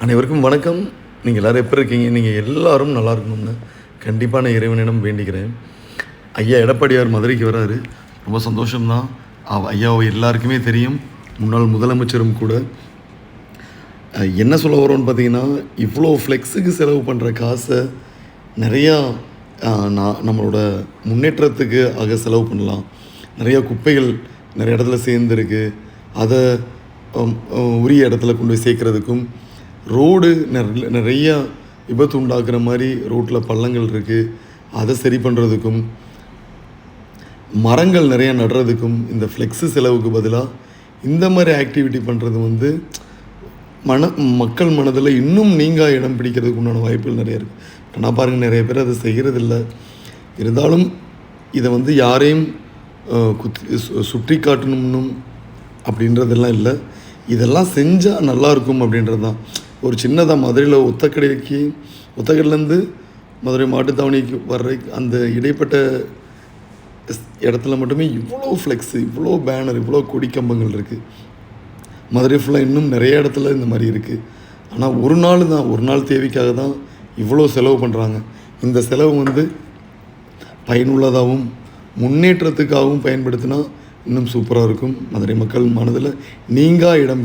அனைவருக்கும் வணக்கம். நீங்கள் எல்லோரும் எப்படி இருக்கீங்க? நீங்கள் எல்லோரும் நல்லா இருக்கணும்னு கண்டிப்பாக நான் இறைவனிடம் வேண்டிக்கிறேன் ஐயா எடப்பாடியார் மதுரைக்கு வராரு. ரொம்ப சந்தோஷம்தான். அவ- ஐயாவை எல்லாருக்குமே தெரியும். முன்னாள் முதலமைச்சரும் கூட. என்ன சொல்ல வரோன்னு பார்த்தீங்கன்னா இவ்வளோ ஃப்ளெக்ஸுக்கு செலவு பண்ணுற காசை நிறையா நான் நம்மளோட முன்னேற்றத்துக்கு ஆக செலவு பண்ணலாம். நிறையா குப்பைகள் நிறைய இடத்துல சேர்ந்துருக்கு. அதை உரிய இடத்துல கொண்டு போய் சேர்க்குறதுக்கும் ரோடு நிறைய நிறையா விபத்து உண்டாக்குற மாதிரி ரோட்டில் பள்ளங்கள் இருக்குது அதை சரி பண்ணுறதுக்கும் மரங்கள் நிறையா நடுறதுக்கும் இந்த ஃப்ளெக்ஸு செலவுக்கு பதிலாக இந்த மாதிரி ஆக்டிவிட்டி பண்ணுறது வந்து மன மக்கள் மனதில் இன்னும் நீங்கள் இடம் பிடிக்கிறதுக்கு உண்டான வாய்ப்புகள் நிறைய இருக்குது நான் பாருங்கள் நிறைய பேர் அதை செய்கிறதில்ல இருந்தாலும் இதை வந்து யாரையும் குத்தி சு- சுற்றி காட்டணும்னும் அப்படின்றதெல்லாம் இல்லை. இதெல்லாம் செஞ்சால் நல்லாயிருக்கும் அப்படின்றது தான் ஒரு சின்னதாக மதுரையில் ஒத்தக்கடைக்கு ஒத்தக்கடையிலேருந்து மதுரை மாட்டுத்தாவணிக்கு வர்ற அந்த இடைப்பட்ட இடத்துல மட்டுமே இவ்வளோ ஃப்ளெக்ஸு இவ்வளோ பேனர் இவ்வளோ கொடி கம்பங்கள் இருக்குது மதுரை ஃபுல்லாக இன்னும் நிறைய இடத்துல இந்த மாதிரி இருக்குது ஆனால் ஒரு நாள் தான் ஒரு நாள் தேவைக்காக தான் இவ்வளோ செலவு பண்ணுறாங்க இந்த செலவு வந்து பயனுள்ளதாகவும் முன்னேற்றத்துக்காகவும் பயன்படுத்தினா இன்னும் சூப்பராக இருக்கும். மதுரை மக்கள் மனதில் நீங்கா இடம்